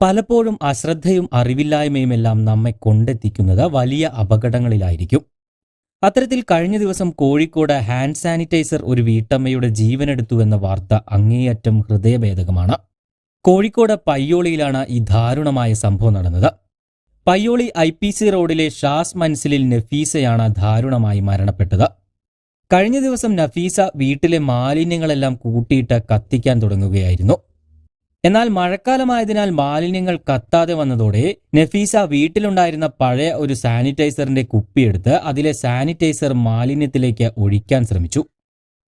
പലപ്പോഴും അശ്രദ്ധയും അറിവില്ലായ്മയുമെല്ലാം നമ്മെ കൊണ്ടെത്തിക്കുന്നത് വലിയ അപകടങ്ങളിലായിരിക്കും. അത്തരത്തിൽ കഴിഞ്ഞ ദിവസം കോഴിക്കോട് ഹാൻഡ് സാനിറ്റൈസർ ഒരു വീട്ടമ്മയുടെ ജീവനെടുത്തുവെന്ന വാർത്ത അങ്ങേയറ്റം ഹൃദയഭേദകമാണ്. കോഴിക്കോട് പയ്യോളിയിലാണ് ഈ ദാരുണമായ സംഭവം നടന്നത്. പയ്യോളി ഐ പി സി റോഡിലെ ഷാസ് മൻസിലിൽ നഫീസയാണ് ദാരുണമായി മരണപ്പെട്ടത്. കഴിഞ്ഞ ദിവസം നഫീസ വീട്ടിലെ മാലിന്യങ്ങളെല്ലാം കൂട്ടിയിട്ട് കത്തിക്കാൻ തുടങ്ങുകയായിരുന്നു. എന്നാൽ മഴക്കാലമായതിനാൽ മാലിന്യങ്ങൾ കത്താതെ വന്നതോടെ നഫീസ വീട്ടിലുണ്ടായിരുന്ന പഴയ ഒരു സാനിറ്റൈസറിന്റെ കുപ്പിയെടുത്ത് അതിലെ സാനിറ്റൈസർ മാലിന്യത്തിലേക്ക് ഒഴിക്കാൻ ശ്രമിച്ചു.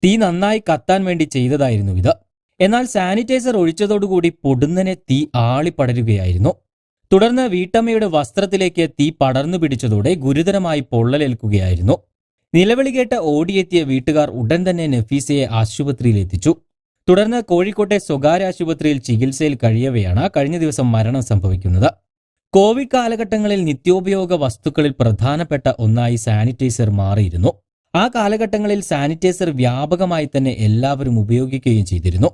തീ നന്നായി കത്താൻ വേണ്ടി ചെയ്തതായിരുന്നു ഇത്. എന്നാൽ സാനിറ്റൈസർ ഒഴിച്ചതോടുകൂടി പൊടുന്നനെ തീ ആളിപ്പടരുകയായിരുന്നു. തുടർന്ന് വീട്ടമ്മയുടെ വസ്ത്രത്തിലേക്ക് തീ പടർന്നു പിടിച്ചതോടെ ഗുരുതരമായി പൊള്ളലേൽക്കുകയായിരുന്നു. നിലവിളി കേട്ട് ഓടിയെത്തിയ വീട്ടുകാർ ഉടൻ തന്നെ നഫീസയെ ആശുപത്രിയിൽ എത്തിച്ചു തുടർന്ന് കോഴിക്കോട്ടെ സ്വകാര്യ ആശുപത്രിയിൽ ചികിത്സയിൽ കഴിയവെയാണ് കഴിഞ്ഞ ദിവസം മരണം സംഭവിക്കുന്നത്. കോവിഡ് കാലഘട്ടങ്ങളിൽ നിത്യോപയോഗ വസ്തുക്കളിൽ പ്രധാനപ്പെട്ട ഒന്നായി സാനിറ്റൈസർ മാറിയിരുന്നു. ആ കാലഘട്ടങ്ങളിൽ സാനിറ്റൈസർ വ്യാപകമായി തന്നെ എല്ലാവരും ഉപയോഗിക്കുകയും ചെയ്തിരുന്നു.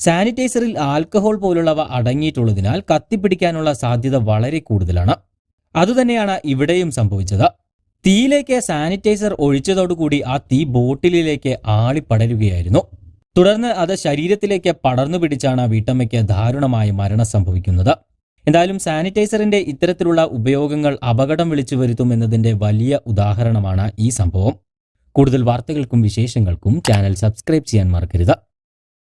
സാനിറ്റൈസറിൽ ആൽക്കഹോൾ പോലുള്ളവ അടങ്ങിയിട്ടുള്ളതിനാൽ കത്തിപ്പിടിക്കാനുള്ള സാധ്യത വളരെ കൂടുതലാണ്. അതുതന്നെയാണ് ഇവിടെയും സംഭവിച്ചത്. തീയിലേക്ക് സാനിറ്റൈസർ ഒഴിച്ചതോടുകൂടി ആ തീ ബോട്ടിലിലേക്ക് ആളിപ്പടരുകയായിരുന്നു. തുടർന്ന് അത് ശരീരത്തിലേക്ക് പടർന്നു പിടിച്ചാണ് വീട്ടമ്മയ്ക്ക് ദാരുണമായ മരണം സംഭവിക്കുന്നത്. എന്തായാലും സാനിറ്റൈസറിന്റെ ഇത്തരത്തിലുള്ള ഉപയോഗങ്ങൾ അപകടം വിളിച്ചു വരുത്തും എന്നതിന്റെ വലിയ ഉദാഹരണമാണ് ഈ സംഭവം. കൂടുതൽ വാർത്തകൾക്കും വിശേഷങ്ങൾക്കും ചാനൽ സബ്സ്ക്രൈബ് ചെയ്യാൻ മറക്കരുത്.